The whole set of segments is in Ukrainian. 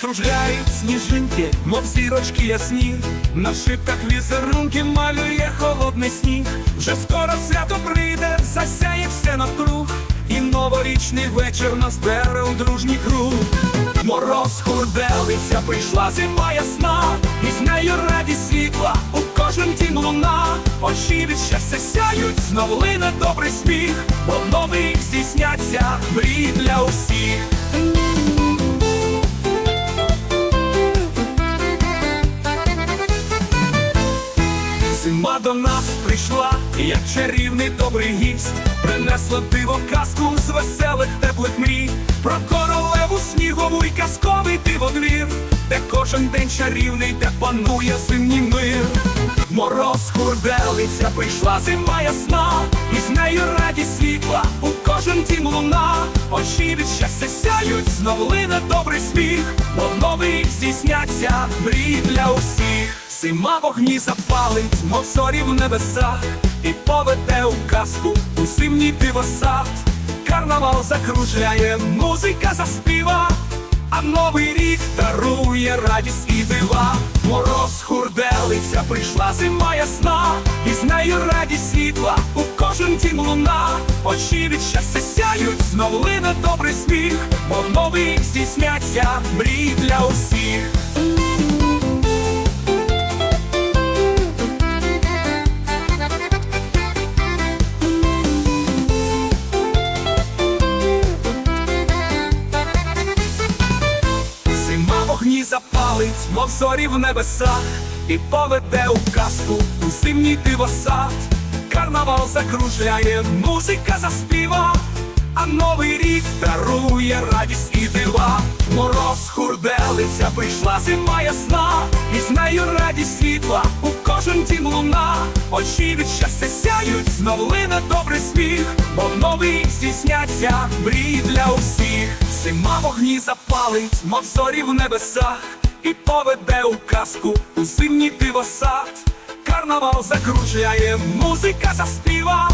Поряд кружляють сніжинки, мов зірочки ясні, на шибках візерунки малює холодний сніг. Вже скоро свято прийде, засяє все навкруг, і новорічний вечір нас бере у дружній круг. Мороз хурделиця, прийшла зима ясна, і з нею радість світла, у кожен дім луна, очі від щастя сяють, знов лине добрий сміх, бо новий здійсняться мрії для усіх. Зима до нас прийшла, як чарівний добрий гість, принесла диво казку з веселих теплих мрій, про королеву снігову й казковий диводвір, де кожен день чарівний, де панує зимній мир. Мороз хурделиця, прийшла зима ясна, і з нею радість світла, у кожен дім луна, очі від щастя сяють, знов лине добрий сміх, бо новий здійсняться мрії для усіх. Зима вогні запалить, мов зорі в небесах, і поведе у казку у зимній дивосад. Карнавал закружляє, музика заспіва, а новий рік дарує радість і дива. Мороз хурделиця, прийшла зима ясна, і з нею радість світла, у кожен дім луна, очі від щастя сяють, знов лине добрий сміх, бо новий здійсняться мрії для усіх. Зорі в небесах, і поведе у казку у зимній дивосад. Карнавал закружляє, музика заспіва, а новий рік дарує радість і дива. Мороз хурделиця, прийшла зима ясна, і з нею радість світла, у кожен дім луна, очі від щастя сяють, знов лине добрий сміх, бо новий здійсняться мрії для усіх. Зима вогні запалить, мов зорі в небесах, і поведе у казку у зимній дивосад. Карнавал закружляє, музика заспіва,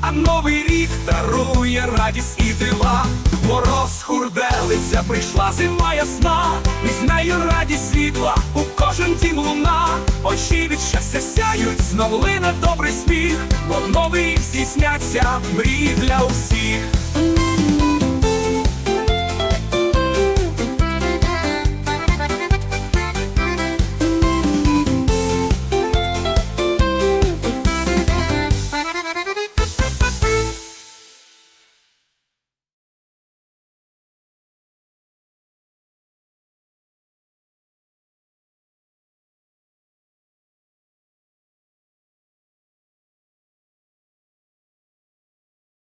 а новий рік дарує радість і дива. Мороз хурделиця, прийшла зима ясна, і з нею радість світла, у кожен дім луна, очі від щастя сяють, знов лине добрий сміх, бо новий здійсняться мрії для усіх.